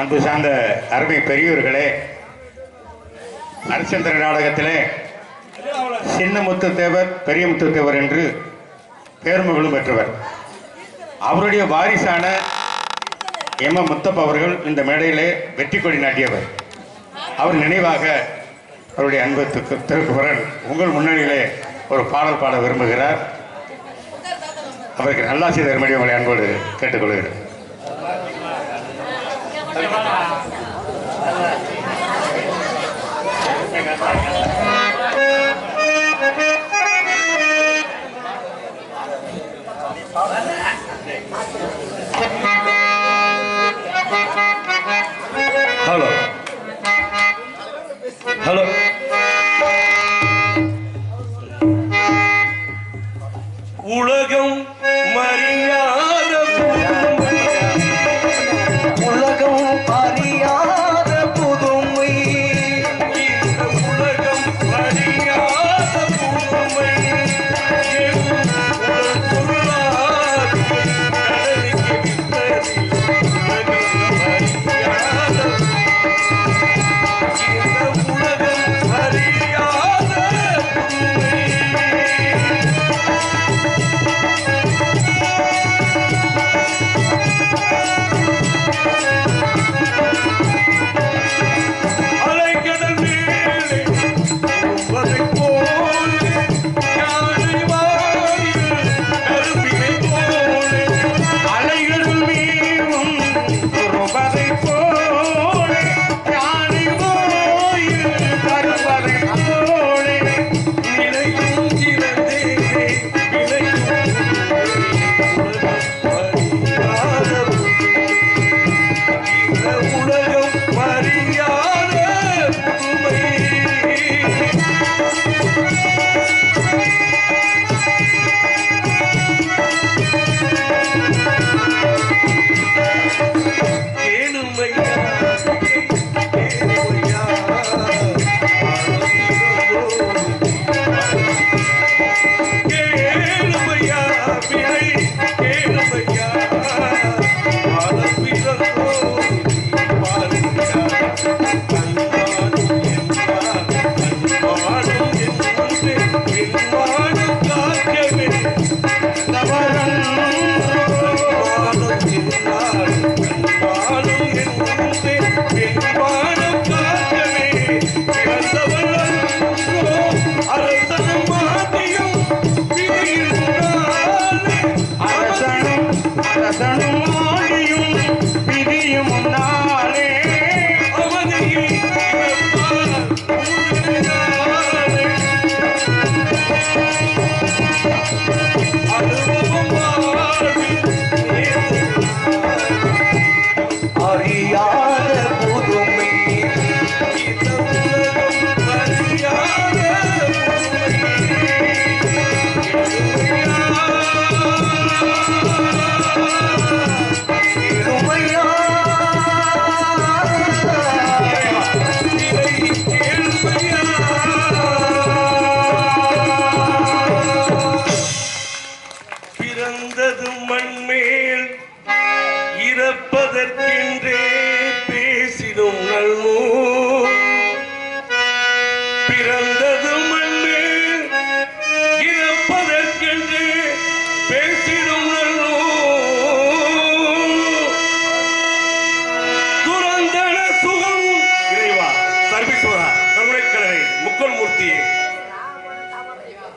அன்பு சார்ந்த அருமை பெரியோர்களே நரசந்திர நாடகத்திலே சின்ன முத்து தேவர் பெரிய முத்து தேவர் என்று பேர்மகளும் பெற்றவர். அவருடைய வாரிசான எம். எம். அவர்கள் இந்த மேடையிலே வெற்றி கொடி நாட்டியவர். அவர் நினைவாக அவருடைய அன்பு திரு- திருக்குமரன் உங்கள் முன்னணியிலே ஒரு பாடல் பாட விரும்புகிறார். அவருக்கு நல்லாசி தரும்படி உங்களை அன்போடு கேட்டுக்கொள்கிறேன். ಶರಣು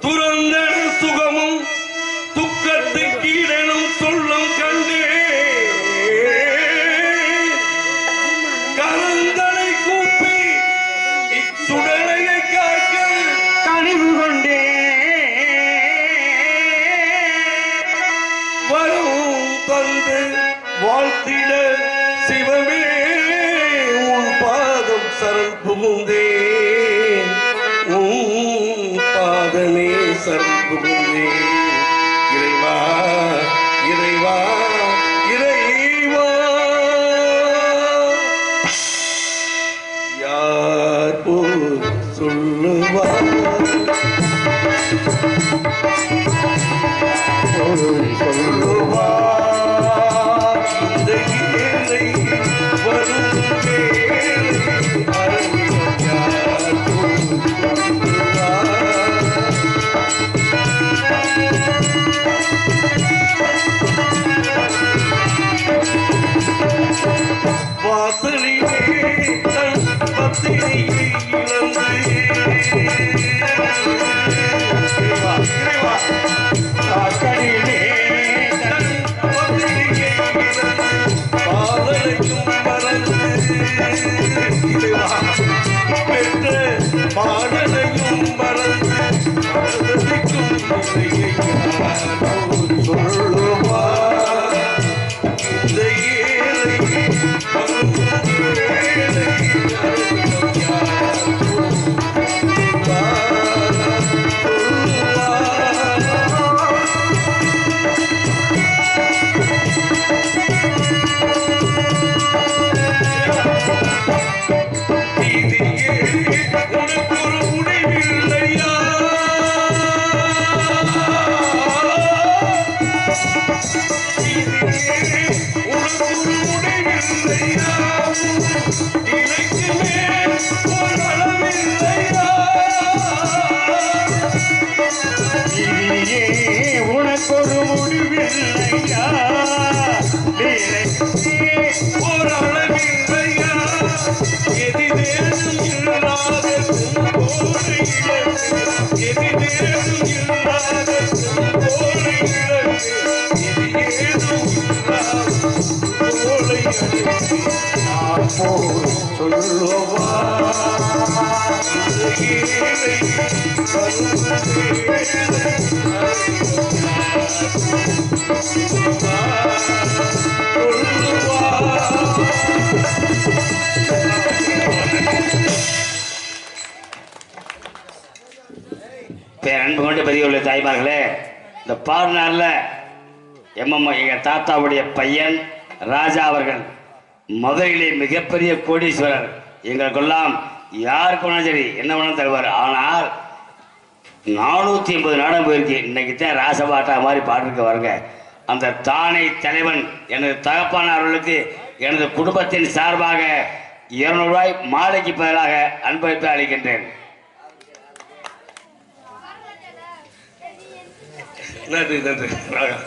துரந்தன சுகமும் துக்கத்துக்கு கீழனும் சொல்லும் கண்டே கலந்தனை கூப்பி இச்சுடலையை காக்க கனிவு கொண்டே. வரும் தந்து வாழ்த்திட சிவமே உன் பாதம் சரண் புகுந்தே. உன் பாதமே. சரண் இறைவா இறைவா இறைவா யார் போல் சொல்லு Yeah. அன்பு கொண்டு பதிவுள்ள தாய்மார்களே இந்த பாருநாளில் எம்எம் எங்கள் தாத்தாவுடைய பையன் ராஜா அவர்கள் மதுரையிலே மிகப்பெரிய கோடீஸ்வரர். எங்களுக்கெல்லாம் யாருக்கு வேணாலும் சரி என்ன வேணாலும் தருவார். ஆனால் நானூற்றி ஐம்பது நாடகம் போயிருக்கு. இன்னைக்கு தான் ராசபாட்டா மாதிரி பாட்டுக்கு வருங்க. அந்த தானை தலைவன் எனது தகப்பானவர்களுக்கு எனது குடும்பத்தின் சார்பாக இருநூறுவாய் மாலைக்கு பதிலாக அன்பளிப்பு அளிக்கின்றேன். நன்றி நன்றி. ராகா.